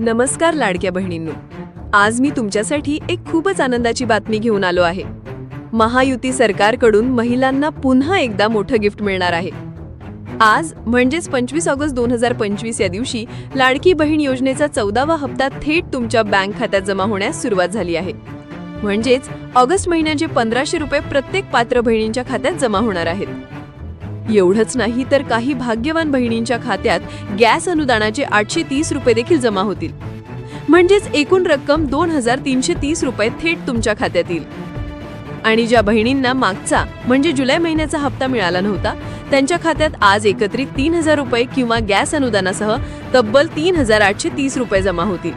नमस्कार लाडक्या बहिणींनो. आज मी तुमच्यासाठी एक खूपच आनंदाची बातमी घेऊन आलो आहे. महायुती सरकारकडून महिलांना पुन्हा एकदा मोठं गिफ्ट मिळणार आहे. आज म्हणजेच पंचवीस ऑगस्ट दोन हजार पंचवीस या दिवशी लाडकी बहीण योजनेचा चौदावा हप्ता थेट तुमच्या बँक खात्यात जमा होण्यास सुरुवात झाली आहे. म्हणजेच ऑगस्ट महिन्याचे पंधराशे रुपये प्रत्येक पात्र बहिणींच्या खात्यात जमा होणार आहेत. एवढंच नाही तर काही भाग्यवान बहिणींच्या खात्यात गॅस अनुदानाचे आठशे तीस रुपये देखील जमा होतील. म्हणजेच एकूण रक्कम दोन हजार तीनशे तीस रुपये थेट तुमच्या खात्यात येईल. आणि ज्या बहिणींना मागचा म्हणजे जुलै महिन्याचा हप्ता मिळाला नव्हता त्यांच्या खात्यात आज एकत्रित तीन हजार रुपये किंवा गॅस अनुदानासह तब्बल तीन हजार आठशे तीस रुपये जमा होतील.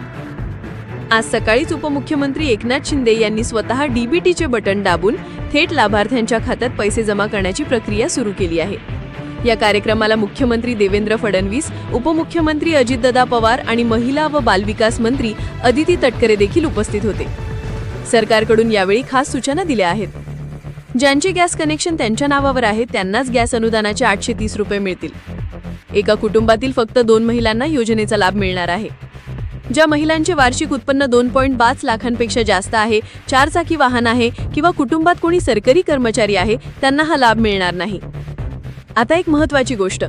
आज सकाळीच उपमुख्यमंत्री एकनाथ शिंदे यांनी स्वतः डीबीटीचे बटन दाबून थेट लाभार्थ्यांच्या खात्यात पैसे जमा करण्याची प्रक्रिया सुरू केली आहे. या कार्यक्रमाला मुख्यमंत्री देवेंद्र फडणवीस उपमुख्यमंत्री अजितदादा पवार आणि महिला व बालविकास मंत्री अदिती तटकरे देखील उपस्थित होते. सरकारकडून यावेळी खास सूचना दिल्या आहेत. ज्यांचे गॅस कनेक्शन त्यांच्या नावावर आहे त्यांनाच गॅस अनुदानाचे आठशे तीस रुपये मिळतील. एका कुटुंबातील फक्त दोन महिलांना योजनेचा लाभ मिळणार आहे. ज्या महिलांचे वार्षिक उत्पन्न दोन पॉईंट पाच लाखांपेक्षा जास्त आहे चार चाकी वाहन आहे किंवा कुटुंबात कोणी सरकारी कर्मचारी आहे त्यांना हा लाभ मिळणार नाही. आता एक महत्वाची गोष्ट.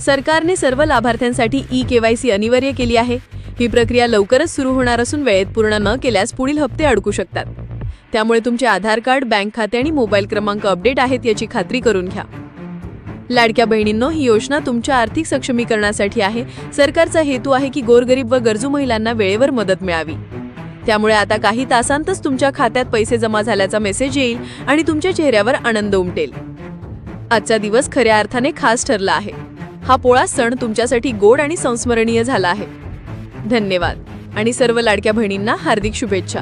सरकारने सर्व लाभार्थ्यांसाठी ई केवायसी अनिवार्य केली आहे. ही प्रक्रिया लवकरच सुरू होणार असून वेळेत पूर्ण न केल्यास पुढील हप्ते अडकू शकतात. त्यामुळे तुमचे आधार कार्ड बँक खाते आणि मोबाईल क्रमांक अपडेट आहेत याची खात्री करून घ्या. लाडक्या बहिणींनो ही योजना तुमच्या आर्थिक सक्षमीकरणासाठी आहे. सरकारचा हेतू आहे की गोरगरीब व गरजू महिलांना वेळेवर मदत मिळावी. त्यामुळे आता काही तासांतच तुमच्या खात्यात पैसे जमा झाल्याचा मेसेज येईल आणि तुमच्या चेहऱ्यावर आनंद उमटेल. आजचा दिवस खऱ्या अर्थाने खास ठरला आहे. हा पोळा सण तुमच्यासाठी गोड आणि संस्मरणीय झाला आहे. धन्यवाद. आणि सर्व लाडक्या बहिणींना हार्दिक शुभेच्छा.